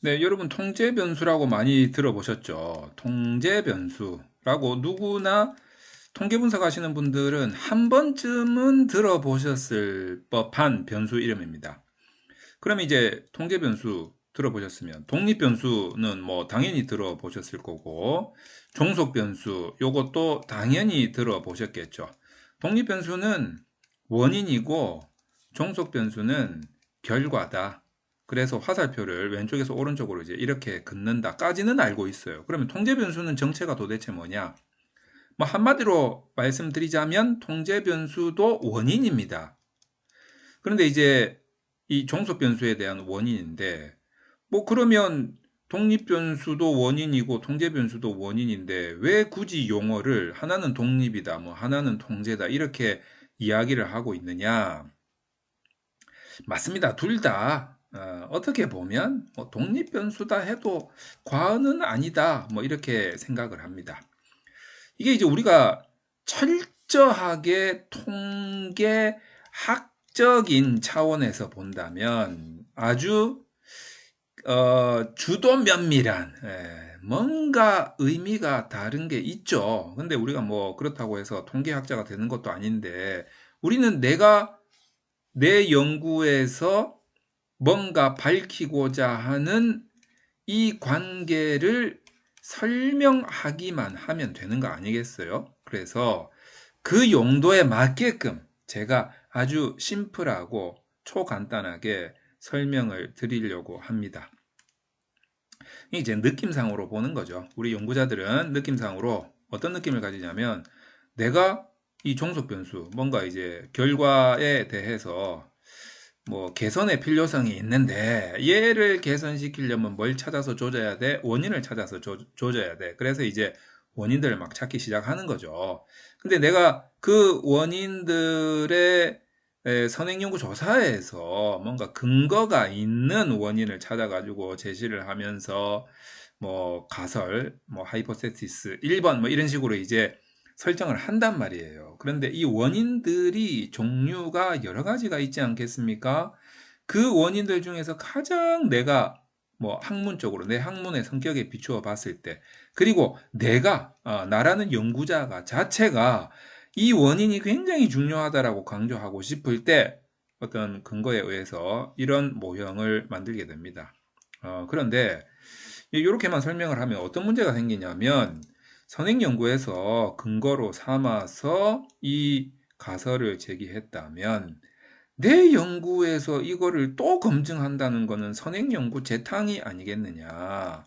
네, 여러분 통제 변수라고 많이 들어보셨죠? 통제 변수라고 누구나 통계 분석 하시는 분들은 한 번쯤은 들어보셨을 법한 변수 이름입니다. 그럼 이제 통제 변수 들어보셨으면 독립 변수는 뭐 당연히 들어보셨을 거고 종속 변수 요것도 당연히 들어보셨겠죠. 독립 변수는 원인이고 종속 변수는 결과다. 그래서 화살표를 왼쪽에서 오른쪽으로 이제 이렇게 긋는다까지는 알고 있어요. 그러면 통제 변수는 정체가 도대체 뭐냐? 뭐 한마디로 말씀드리자면 통제 변수도 원인입니다. 그런데 이제 이 종속 변수에 대한 원인인데 뭐 그러면 독립 변수도 원인이고 통제 변수도 원인인데 왜 굳이 용어를 하나는 독립이다, 뭐 하나는 통제다 이렇게 이야기를 하고 있느냐? 맞습니다. 둘 다 어, 떻게 보면 뭐 독립 변수다 해도 과언은 아니다. 뭐 이렇게 생각을 합니다. 이게 이제 우리가 철저하게 통계 학적인 차원에서 본다면 아주 어, 주도 면밀한 예, 뭔가 의미가 다른 게 있죠. 근데 우리가 뭐 그렇다고 해서 통계학자가 되는 것도 아닌데 우리는 내가 내 연구에서 뭔가 밝히고자 하는 이 관계를 설명하기만 하면 되는 거 아니겠어요? 그래서 그 용도에 맞게끔 제가 아주 심플하고 초간단하게 설명을 드리려고 합니다. 이제 느낌상으로 보는 거죠. 우리 연구자들은 느낌상으로 어떤 느낌을 가지냐면 내가 이 종속 변수, 뭔가 이제 결과에 대해서 뭐 개선의 필요성이 있는데 얘를 개선시키려면 뭘 찾아서 조져야 돼? 원인을 찾아서 조, 조져야 돼. 그래서 이제 원인들을 막 찾기 시작하는 거죠. 근데 내가 그 원인들의 선행연구 조사에서 뭔가 근거가 있는 원인을 찾아가지고 제시를 하면서 뭐 가설, 뭐 하이포세티스 1번 뭐 이런 식으로 이제 설정을 한단 말이에요. 그런데 이 원인들이 종류가 여러 가지가 있지 않겠습니까? 그 원인들 중에서 가장 내가 뭐 학문적으로 내 학문의 성격에 비추어 봤을 때 그리고 내가 어, 나라는 연구자가 자체가 이 원인이 굉장히 중요하다라고 강조하고 싶을 때 어떤 근거에 의해서 이런 모형을 만들게 됩니다. 어, 그런데 이렇게만 설명을 하면 어떤 문제가 생기냐면 선행 연구에서 근거로 삼아서 이 가설을 제기했다면 내 연구에서 이거를 또 검증한다는 것은 선행 연구 재탕이 아니겠느냐.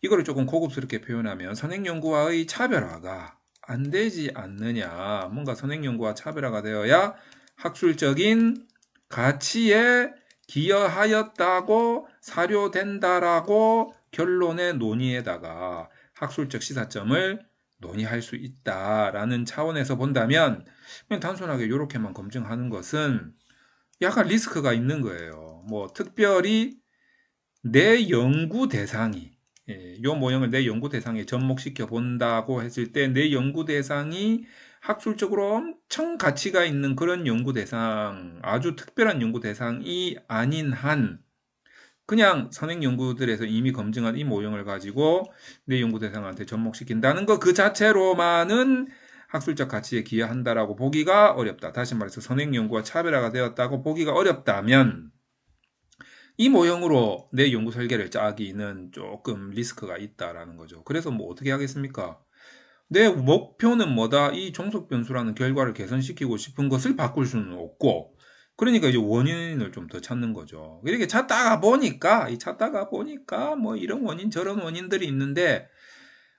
이거를 조금 고급스럽게 표현하면 선행 연구와의 차별화가 안 되지 않느냐. 뭔가 선행 연구와 차별화가 되어야 학술적인 가치에 기여하였다고 사료된다라고 결론의 논의에다가 학술적 시사점을 논의할 수 있다라는 차원에서 본다면 그냥 단순하게 이렇게만 검증하는 것은 약간 리스크가 있는 거예요. 뭐 특별히 내 연구 대상이 예, 요 모형을 내 연구 대상에 접목시켜 본다고 했을 때 내 연구 대상이 학술적으로 엄청 가치가 있는 그런 연구 대상, 아주 특별한 연구 대상이 아닌 한 그냥 선행 연구들에서 이미 검증한 이 모형을 가지고 내 연구 대상한테 접목시킨다는 것 그 자체로만은 학술적 가치에 기여한다라고 보기가 어렵다. 다시 말해서 선행 연구와 차별화가 되었다고 보기가 어렵다면 이 모형으로 내 연구 설계를 짜기는 조금 리스크가 있다라는 거죠. 그래서 뭐 어떻게 하겠습니까? 내 목표는 뭐다? 이 종속 변수라는 결과를 개선시키고 싶은 것을 바꿀 수는 없고 그러니까 이제 원인을 좀 더 찾는 거죠. 이렇게 찾다가 보니까, 이 찾다가 보니까 뭐 이런 원인, 저런 원인들이 있는데,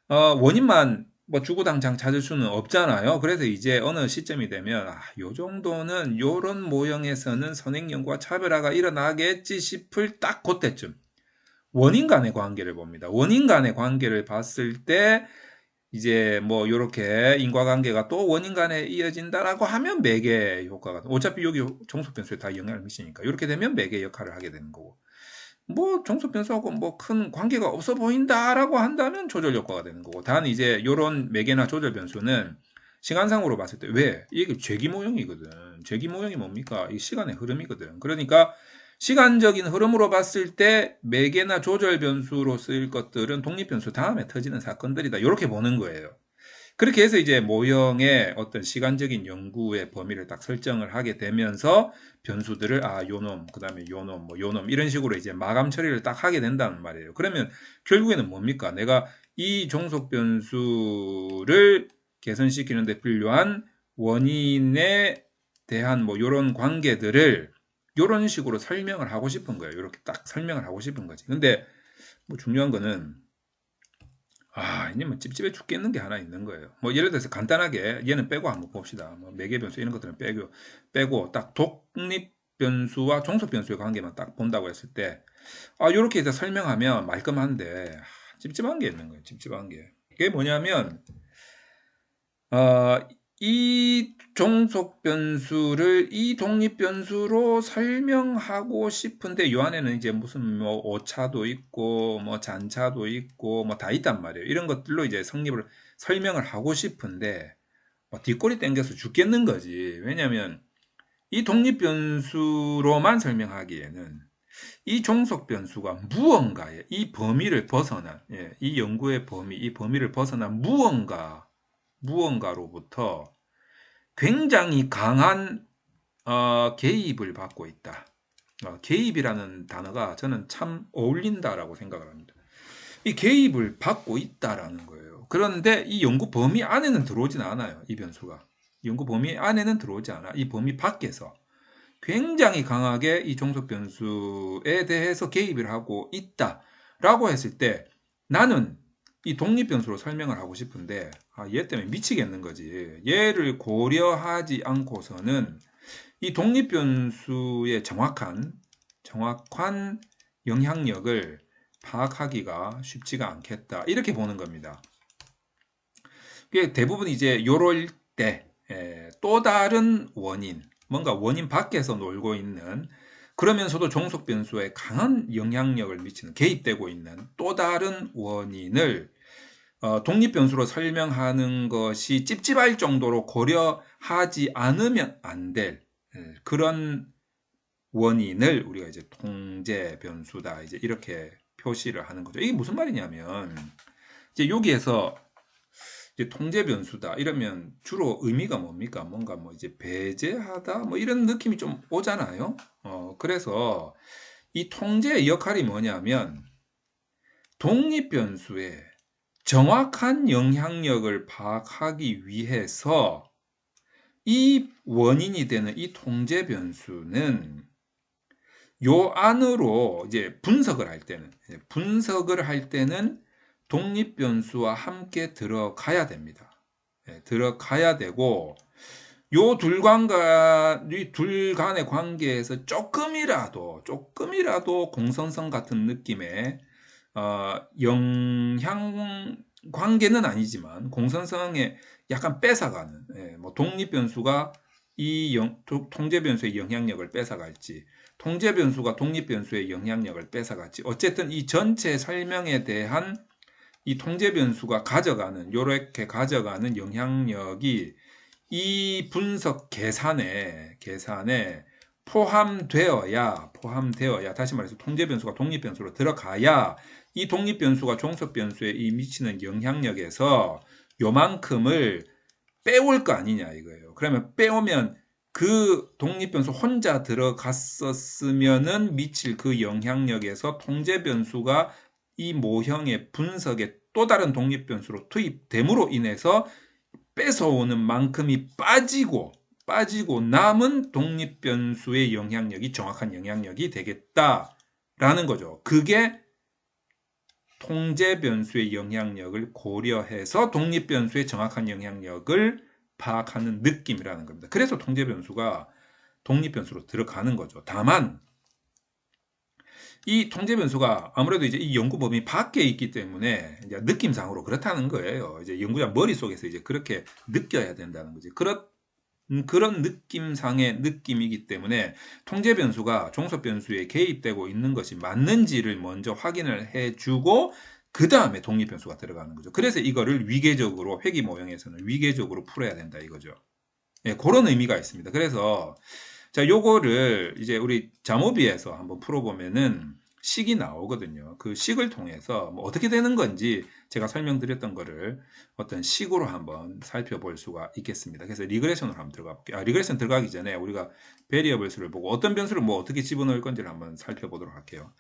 어, 원인만 뭐 주구당장 찾을 수는 없잖아요. 그래서 이제 어느 시점이 되면, 아, 요 정도는 요런 모형에서는 선행연구와 차별화가 일어나겠지 싶을 딱 그때쯤. 원인 간의 관계를 봅니다. 원인 간의 관계를 봤을 때, 이제 뭐 이렇게 인과관계가 또 원인 간에 이어진다라고 하면 매개 효과가 어차피 여기 정속 변수에 다 영향을 미치니까. 이렇게 되면 매개 역할을 하게 되는 거고. 뭐 정속 변수하고 뭐 큰 관계가 없어 보인다라고 한다면 조절 효과가 되는 거고. 단 이제 이런 매개나 조절 변수는 시간상으로 봤을 때 왜? 이게 재기 모형이거든. 재기 모형이 뭡니까? 이 시간의 흐름이거든. 그러니까 시간적인 흐름으로 봤을 때 매개나 조절 변수로 쓰일 것들은 독립 변수 다음에 터지는 사건들이다. 이렇게 보는 거예요. 그렇게 해서 이제 모형의 어떤 시간적인 연구의 범위를 딱 설정을 하게 되면서 변수들을 아 요놈 그다음에 요놈 뭐 요놈 이런 식으로 이제 마감 처리를 딱 하게 된다는 말이에요. 그러면 결국에는 뭡니까? 내가 이 종속 변수를 개선시키는 데 필요한 원인에 대한 뭐 요런 관계들을 요런 식으로 설명을 하고 싶은 거예요. 이렇게 딱 설명을 하고 싶은 거지. 근데 뭐 중요한 거는 아, 이제 뭐 찝찝해 죽겠는 게 하나 있는 거예요. 뭐 예를 들어서 간단하게 얘는 빼고 한번 봅시다. 뭐 매개 변수 이런 것들은 빼고 빼고 딱 독립 변수와 종속 변수의 관계만 딱 본다고 했을 때 아, 요렇게 해서 설명하면 말끔한데 아, 찝찝한 게 있는 거예요. 찝찝한 게. 그게 뭐냐면 어, 이 종속 변수를 이 독립 변수로 설명하고 싶은데 요 안에는 이제 무슨 뭐 오차도 있고 뭐 잔차도 있고 뭐 다 있단 말이에요. 이런 것들로 이제 성립을 설명을 하고 싶은데 뭐 뒷골이 땡겨서 죽겠는 거지. 왜냐면 이 독립 변수로만 설명하기에는 이 종속 변수가 무언가의 이 범위를 벗어난 예, 이 연구의 범위, 이 범위를 벗어난 무언가 무언가로부터 굉장히 강한 어, 개입을 받고 있다. 어, 개입이라는 단어가 저는 참 어울린다라고 생각을 합니다. 이 개입을 받고 있다라는 거예요. 그런데 이 연구 범위 안에는 들어오진 않아요. 이 변수가. 연구 범위 안에는 들어오지 않아. 이 범위 밖에서 굉장히 강하게 이 종속 변수에 대해서 개입을 하고 있다라고 했을 때 나는 이 독립 변수로 설명을 하고 싶은데 아, 얘 때문에 미치겠는 거지. 얘를 고려하지 않고서는 이 독립 변수의 정확한 정확한 영향력을 파악하기가 쉽지가 않겠다. 이렇게 보는 겁니다. 대부분 이제 요럴 때또 다른 원인, 뭔가 원인 밖에서 놀고 있는 그러면서도 종속 변수에 강한 영향력을 미치는 개입되고 있는 또 다른 원인을 어, 독립 변수로 설명하는 것이 찝찝할 정도로 고려하지 않으면 안될 예, 그런 원인을 우리가 이제 통제 변수다 이제 이렇게 표시를 하는 거죠. 이게 무슨 말이냐면 이제 여기에서 이제 통제 변수다 이러면 주로 의미가 뭡니까? 뭔가 뭐 이제 배제하다 뭐 이런 느낌이 좀 오잖아요. 어, 그래서 이 통제의 역할이 뭐냐면 독립 변수에 정확한 영향력을 파악하기 위해서 이 원인이 되는 이 통제 변수는 요 안으로 이제 분석을 할 때는 분석을 할 때는 독립 변수와 함께 들어가야 됩니다. 예, 들어가야 되고 요 둘간과 둘 간의 관계에서 조금이라도 조금이라도 공선성 같은 느낌의 어, 영향 관계는 아니지만 공선성에 약간 뺏어가는 예, 뭐 독립 변수가 이 영, 통제 변수의 영향력을 뺏어갈지 통제 변수가 독립 변수의 영향력을 뺏어갈지 어쨌든 이 전체 설명에 대한 이 통제 변수가 가져가는 요렇게 가져가는 영향력이 이 분석 계산에 계산에 포함되어야 포함되어야 다시 말해서 통제 변수가 독립 변수로 들어가야 이 독립 변수가 종속 변수에 이 미치는 영향력에서 요만큼을 빼올 거 아니냐 이거예요. 그러면 빼오면 그 독립 변수 혼자 들어갔었으면은 미칠 그 영향력에서 통제 변수가 이 모형의 분석에 또 다른 독립 변수로 투입됨으로 인해서 뺏어오는 만큼이 빠지고 빠지고 남은 독립 변수의 영향력이 정확한 영향력이 되겠다라는 거죠. 그게 통제 변수의 영향력을 고려해서 독립 변수의 정확한 영향력을 파악하는 느낌이라는 겁니다. 그래서 통제 변수가 독립 변수로 들어가는 거죠. 다만 이 통제 변수가 아무래도 이제 이 연구 범위 밖에 있기 때문에 느낌상으로 그렇다는 거예요. 이제 연구자 머릿속에서 이제 그렇게 느껴야 된다는 거지. 그렇 음, 그런 느낌상의 느낌이기 때문에 통제 변수가 종속 변수에 개입되고 있는 것이 맞는지를 먼저 확인을 해주고 그 다음에 독립 변수가 들어가는 거죠. 그래서 이거를 위계적으로 회귀 모형에서는 위계적으로 풀어야 된다 이거죠. 예, 그런 의미가 있습니다. 그래서 자, 요거를 이제 우리 자모비에서 한번 풀어보면은 식이 나오거든요. 그 식을 통해서 뭐 어떻게 되는 건지 제가 설명드렸던 거를 어떤 식으로 한번 살펴볼 수가 있겠습니다. 그래서 리그레션으로 한번 들어가 볼게요. 아, 리그레션 들어가기 전에 우리가 베리어블 수를 보고 어떤 변수를 뭐 어떻게 집어넣을 건지를 한번 살펴보도록 할게요.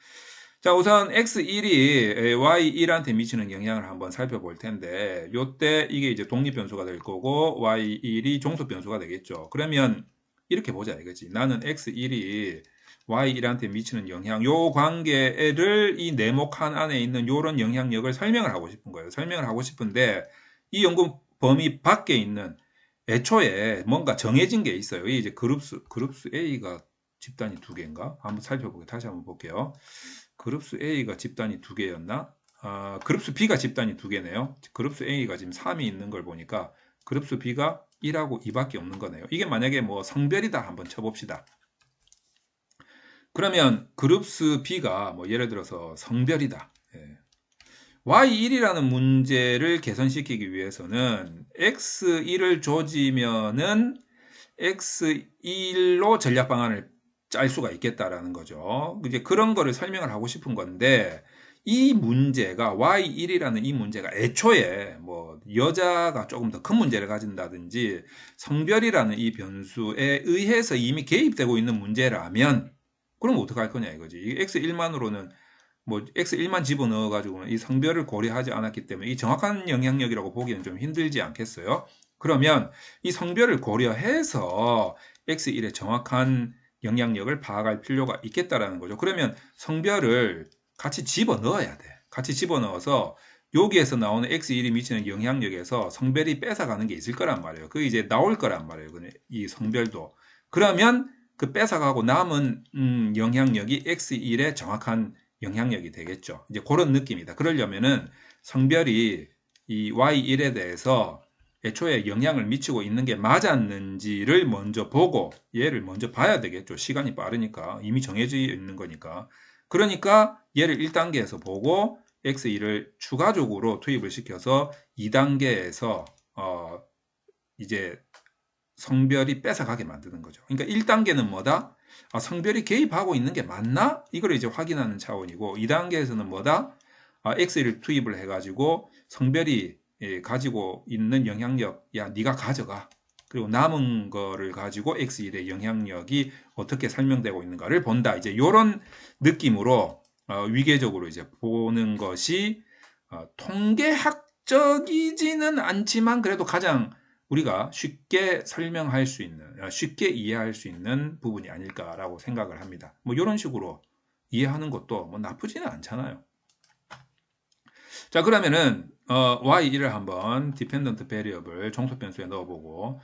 자, 우선 x1이 y1한테 미치는 영향을 한번 살펴볼 텐데 요때 이게 이제 독립 변수가 될 거고 y1이 종속 변수가 되겠죠. 그러면 이렇게 보자 이거지. 나는 x1이 y1한테 미치는 영향, 요 관계를 이 네모칸 안에 있는 요런 영향력을 설명을 하고 싶은 거예요. 설명을 하고 싶은데 이 연구 범위 밖에 있는 애초에 뭔가 정해진 게 있어요. 이 이제 그룹수, 그룹수 A가 집단이 두 개인가? 한번 살펴보게 다시 한번 볼게요. 그룹수 A가 집단이 두 개였나? 아, 그룹수 B가 집단이 두 개네요. 그룹수 A가 지금 3이 있는 걸 보니까 그룹수 B가 1하고 2밖에 없는 거네요. 이게 만약에 뭐 성별이다 한번 쳐봅시다. 그러면 그룹스 B가 뭐 예를 들어서 성별이다. 예. Y1이라는 문제를 개선시키기 위해서는 X1을 조지면은 X1로 전략 방안을 짤 수가 있겠다라는 거죠. 이제 그런 거를 설명을 하고 싶은 건데 이 문제가 Y1이라는 이 문제가 애초에 뭐 여자가 조금 더 큰 문제를 가진다든지 성별이라는 이 변수에 의해서 이미 개입되고 있는 문제라면 그럼 어떡할 거냐 이거지. 이 x1만으로는 뭐 x1만 집어넣어 가지고는 이 성별을 고려하지 않았기 때문에 이 정확한 영향력이라고 보기는 좀 힘들지 않겠어요? 그러면 이 성별을 고려해서 x1의 정확한 영향력을 파악할 필요가 있겠다라는 거죠. 그러면 성별을 같이 집어넣어야 돼. 같이 집어넣어서 여기에서 나오는 x1이 미치는 영향력에서 성별이 뺏어가는 게 있을 거란 말이에요. 그게 이제 나올 거란 말이에요. 이 성별도. 그러면 그 뺏어가고 남은 음, 영향력이 x1의 정확한 영향력이 되겠죠. 이제 그런 느낌이다. 그러려면은 성별이 이 y1에 대해서 애초에 영향을 미치고 있는 게 맞았는지를 먼저 보고 얘를 먼저 봐야 되겠죠. 시간이 빠르니까 이미 정해져 있는 거니까. 그러니까 얘를 1단계에서 보고 x1을 추가적으로 투입을 시켜서 2단계에서 어 이제 성별이 뺏어가게 만드는 거죠. 그러니까 1단계는 뭐다? 아, 성별이 개입하고 있는 게 맞나? 이걸 이제 확인하는 차원이고 2단계에서는 뭐다? 아, X를 투입을 해가지고 성별이 예, 가지고 있는 영향력, 야, 네가 가져가. 그리고 남은 거를 가지고 X1의 영향력이 어떻게 설명되고 있는가를 본다. 이제 이런 느낌으로 어, 위계적으로 이제 보는 것이 어, 통계학적이지는 않지만 그래도 가장 우리가 쉽게 설명할 수 있는, 아, 쉽게 이해할 수 있는 부분이 아닐까라고 생각을 합니다. 뭐 이런 식으로 이해하는 것도 뭐 나쁘지는 않잖아요. 자 그러면은 어, y1을 한번 dependent variable 종속 변수에 넣어보고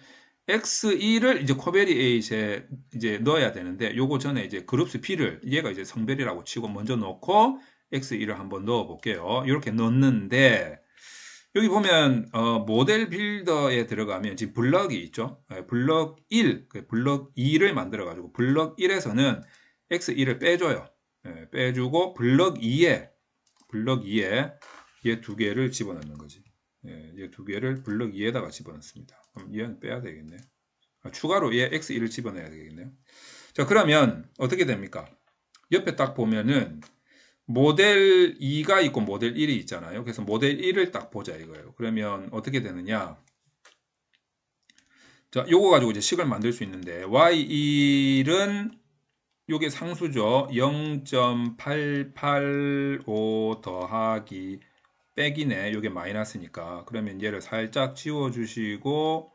x2를 이제 코베리에이에 이제 넣어야 되는데 요거 전에 이제 그룹스 p를 얘가 이제 성별이라고 치고 먼저 넣고 x2를 한번 넣어 볼게요. 이렇게 넣는데 여기 보면 어, 모델 빌더에 들어가면 지금 블럭이 있죠. 네, 블럭 1, 그 블럭 2를 만들어 가지고 블럭 1에서는 x1을 빼줘요. 네, 빼주고 블럭 2에 블럭 2에 얘 두 개를 집어넣는 거지. 네, 얘두 개를 블럭 2에다가 집어넣습니다. 그럼 얘는 빼야 되겠네. 아, 추가로 얘 x1을 집어넣어야 되겠네요. 자 그러면 어떻게 됩니까? 옆에 딱 보면은 모델 2가 있고 모델 1이 있잖아요. 그래서 모델 1을 딱 보자 이거예요. 그러면 어떻게 되느냐? 자, 요거 가지고 이제 식을 만들 수 있는데 y1은 요게 상수죠. 0.885 더하기 빼기네. 요게 마이너스니까. 그러면 얘를 살짝 지워 주시고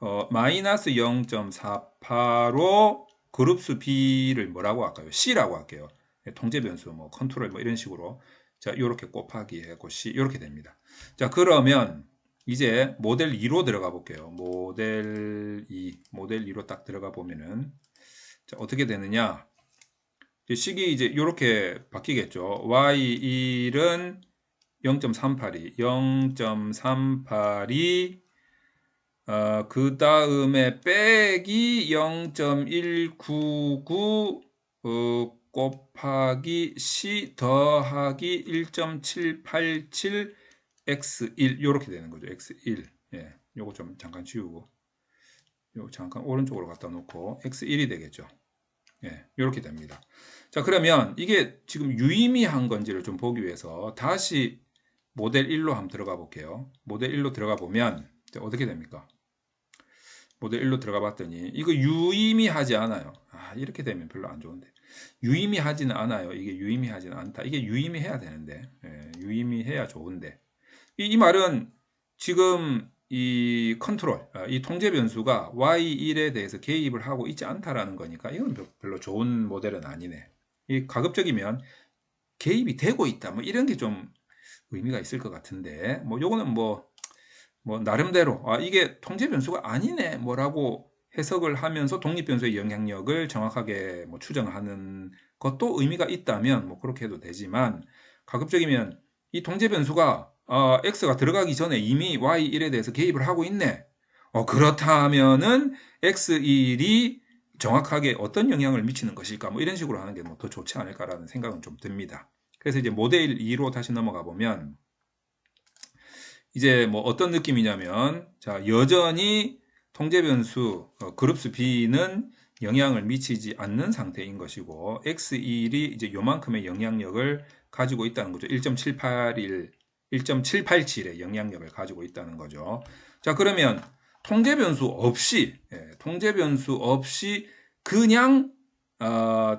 어, 마이너스 0.48로 그룹수 B를 뭐라고 할까요? C라고 할게요. 예, 통제 변수 뭐 컨트롤 뭐 이런 식으로 자 이렇게 곱하기 해고 시 이렇게 됩니다. 자 그러면 이제 모델 2로 들어가 볼게요. 모델 2 모델 2로 딱 들어가 보면은 자 어떻게 되느냐 식이 이제 이렇게 바뀌겠죠. y1은 0.38이 0.38이 어, 그 다음에 빼기 0.199 어, 곱하기 C 더하기 1.787 X1 이렇게 되는 거죠. X1. 예. 요거 좀 잠깐 지우고 요 잠깐 오른쪽으로 갖다 놓고 x1이 되겠죠. 예, 이렇게 됩니다. 자, 그러면 이게 지금 유의미한 건지를 좀 보기 위해서 다시 모델 1로 한번 들어가 볼게요. 모델 1로 들어가 보면 어떻게 됩니까? 모델 1로 들어가 봤더니 이거 유의미하지 않아요. 아, 이렇게 되면 별로 안 좋은데. 유의미하지는 않아요. 이게 유의미하지는 않다. 이게 유의미해야 되는데. 예, 유의미해야 좋은데. 이, 이 말은 지금 이 컨트롤, 아, 이 통제 변수가 y1에 대해서 개입을 하고 있지 않다라는 거니까 이건 별로 좋은 모델은 아니네. 이 가급적이면 개입이 되고 있다. 뭐 이런 게 좀 의미가 있을 것 같은데, 뭐 요거는 뭐, 뭐 나름대로 아 이게 통제 변수가 아니네 뭐라고 해석을 하면서 독립 변수의 영향력을 정확하게 뭐 추정하는 것도 의미가 있다면 뭐 그렇게 해도 되지만 가급적이면 이 통제 변수가 어, x가 들어가기 전에 이미 y1에 대해서 개입을 하고 있네. 어, 그렇다면은 x1이 정확하게 어떤 영향을 미치는 것일까? 뭐 이런 식으로 하는 게 뭐 더 좋지 않을까라는 생각은 좀 듭니다. 그래서 이제 모델 2로 다시 넘어가 보면 이제 뭐 어떤 느낌이냐면 자, 여전히 통제 변수 어, 그룹수 B는 영향을 미치지 않는 상태인 것이고 x1이 이제 요만큼의 영향력을 가지고 있다는 거죠. 1.781 1.787의 영향력을 가지고 있다는 거죠. 자, 그러면 통제 변수 없이 예, 통제 변수 없이 그냥 어,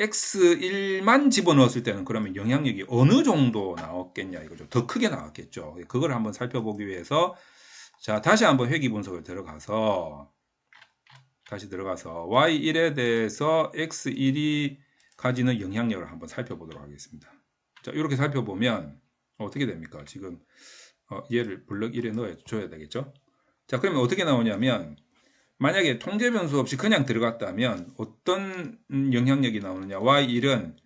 x1만 집어넣었을 때는 그러면 영향력이 어느 정도 나왔겠냐 이거죠. 더 크게 나왔겠죠. 그걸 한번 살펴보기 위해서 자, 다시 한번 회귀 분석을 들어가서 다시 들어가서 y1에 대해서 x1이 가지는 영향력을 한번 살펴보도록 하겠습니다. 자, 이렇게 살펴보면 어떻게 됩니까? 지금 어, 얘를 블럭 1에 넣어줘야 되겠죠? 자, 그러면 어떻게 나오냐면 만약에 통제 변수 없이 그냥 들어갔다면 어떤 영향력이 나오느냐? y1은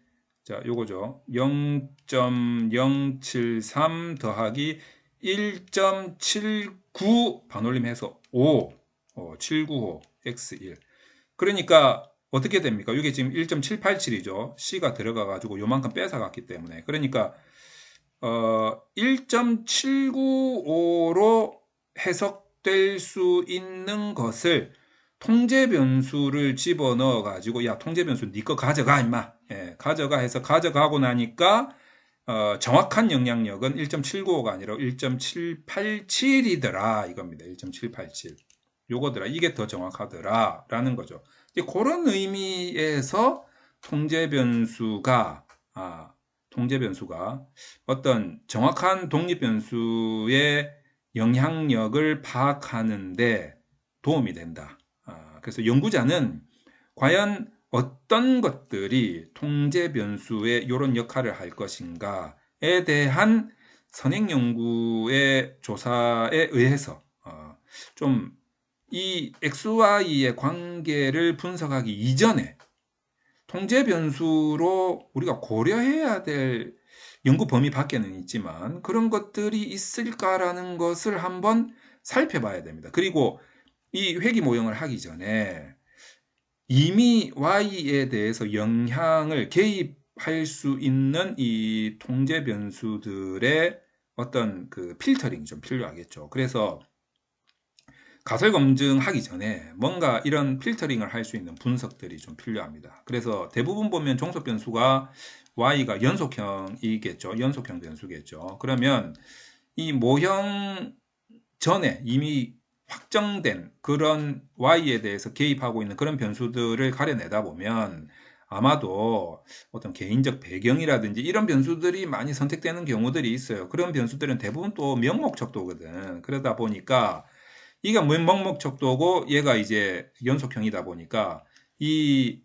자, 요거죠. 0.073 더하기 1.79 반올림 해서 5, 어, 795 x1. 그러니까 어떻게 됩니까? 이게 지금 1.787이죠. C가 들어가가지고 요만큼 뺏어갔기 때문에. 그러니까 어, 1.795로 해석 될 수 있는 것을 통제 변수를 집어넣어 가지고 야 통제 변수 네거 가져가 임마. 예, 가져가 해서 가져가고 나니까 어, 정확한 영향력은 1.795가 아니라 1.787이더라. 이겁니다. 1.787 요거더라. 이게 더 정확하더라 라는 거죠. 그런 의미에서 통제 변수가 아, 통제 변수가 어떤 정확한 독립 변수의 영향력을 파악하는데 도움이 된다. 아, 그래서 연구자는 과연 어떤 것들이 통제 변수의 이런 역할을 할 것인가에 대한 선행 연구의 조사에 의해서 어, 좀이 XY의 관계를 분석하기 이전에 통제 변수로 우리가 고려해야 될 연구 범위 밖에는 있지만 그런 것들이 있을까라는 것을 한번 살펴봐야 됩니다. 그리고 이 회귀 모형을 하기 전에 이미 Y에 대해서 영향을 개입할 수 있는 이 통제 변수들의 어떤 그 필터링이 좀 필요하겠죠. 그래서 가설 검증하기 전에 뭔가 이런 필터링을 할 수 있는 분석들이 좀 필요합니다. 그래서 대부분 보면 종속 변수가 y가 연속형이겠죠. 연속형 변수겠죠. 그러면 이 모형 전에 이미 확정된 그런 y에 대해서 개입하고 있는 그런 변수들을 가려내다 보면 아마도 어떤 개인적 배경이라든지 이런 변수들이 많이 선택되는 경우들이 있어요. 그런 변수들은 대부분 또 명목적도거든. 그러다 보니까 이가 명목적도고 얘가 이제 연속형이다 보니까 이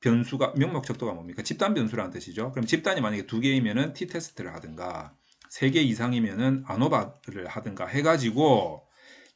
변수가 명목적도가 뭡니까? 집단 변수라는 뜻이죠. 그럼 집단이 만약에 두 개이면은 t 테스트를 하든가 세 개 이상이면은 아노바를 하든가 해가지고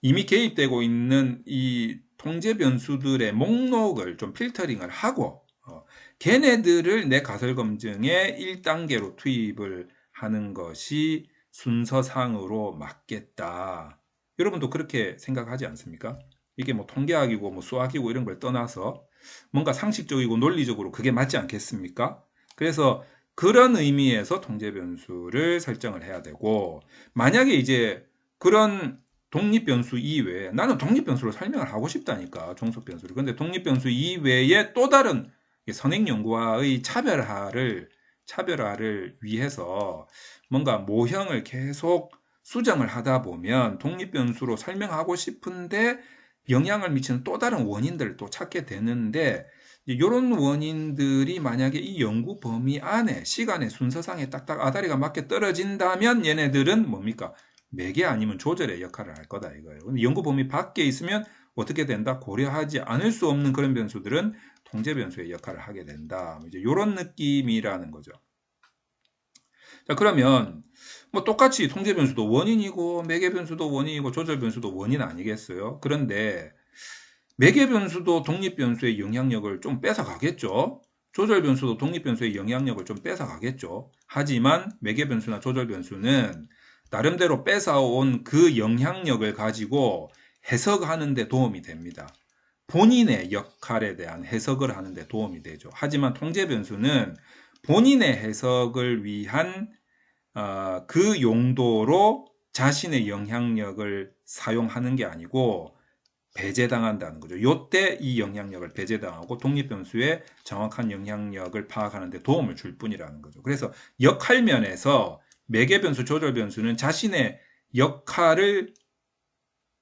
이미 개입되고 있는 이 통제 변수들의 목록을 좀 필터링을 하고 어, 걔네들을 내 가설 검증에 1단계로 투입을 하는 것이 순서상으로 맞겠다. 여러분도 그렇게 생각하지 않습니까? 이게 뭐 통계학이고 뭐 수학이고 이런 걸 떠나서 뭔가 상식적이고 논리적으로 그게 맞지 않겠습니까? 그래서 그런 의미에서 통제 변수를 설정을 해야 되고 만약에 이제 그런 독립 변수 이외에 나는 독립 변수로 설명을 하고 싶다니까 종속 변수를 근데 독립 변수 이외에 또 다른 선행 연구와의 차별화를 차별화를 위해서 뭔가 모형을 계속 수정을 하다 보면 독립변수로 설명하고 싶은데 영향을 미치는 또 다른 원인들을 또 찾게 되는데 이런 원인들이 만약에 이 연구 범위 안에 시간의 순서상에 딱딱 아다리가 맞게 떨어진다면 얘네들은 뭡니까? 매개 아니면 조절의 역할을 할 거다 이거예요. 연구 범위 밖에 있으면 어떻게 된다? 고려하지 않을 수 없는 그런 변수들은 통제 변수의 역할을 하게 된다. 이제 이런 느낌이라는 거죠. 자, 그러면 뭐 똑같이 통제 변수도 원인이고 매개 변수도 원인이고 조절 변수도 원인 아니겠어요? 그런데 매개 변수도 독립 변수의 영향력을 좀 뺏어 가겠죠. 조절 변수도 독립 변수의 영향력을 좀 뺏어 가겠죠. 하지만 매개 변수나 조절 변수는 나름대로 뺏어온 그 영향력을 가지고 해석하는 데 도움이 됩니다. 본인의 역할에 대한 해석을 하는 데 도움이 되죠. 하지만 통제 변수는 본인의 해석을 위한 어, 그 용도로 자신의 영향력을 사용하는 게 아니고 배제당한다는 거죠. 요때 이 영향력을 배제당하고 독립변수의 정확한 영향력을 파악하는 데 도움을 줄 뿐이라는 거죠. 그래서 역할 면에서 매개변수, 조절변수는 자신의 역할을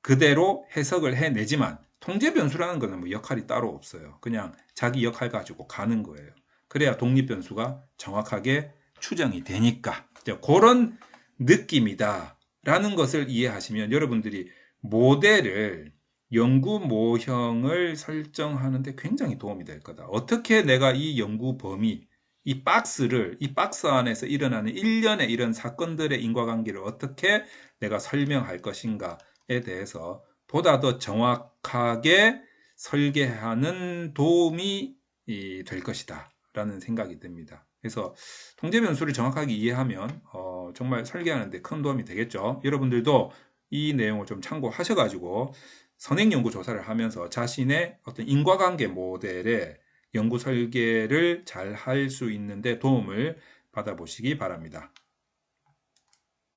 그대로 해석을 해내지만 통제변수라는 것은 뭐 역할이 따로 없어요. 그냥 자기 역할 가지고 가는 거예요. 그래야 독립변수가 정확하게 추정이 되니까. 그런 느낌이다. 라는 것을 이해하시면 여러분들이 모델을 연구 모형을 설정하는데 굉장히 도움이 될 거다. 어떻게 내가 이 연구 범위, 이 박스를, 이 박스 안에서 일어나는 일련의 이런 사건들의 인과관계를 어떻게 내가 설명할 것인가에 대해서 보다 더 정확하게 설계하는 도움이 될 것이다. 라는 생각이 듭니다. 그래서 통제 변수를 정확하게 이해하면 어, 정말 설계하는데 큰 도움이 되겠죠. 여러분들도 이 내용을 좀 참고하셔가지고 선행 연구 조사를 하면서 자신의 어떤 인과관계 모델의 연구 설계를 잘 할 수 있는데 도움을 받아보시기 바랍니다.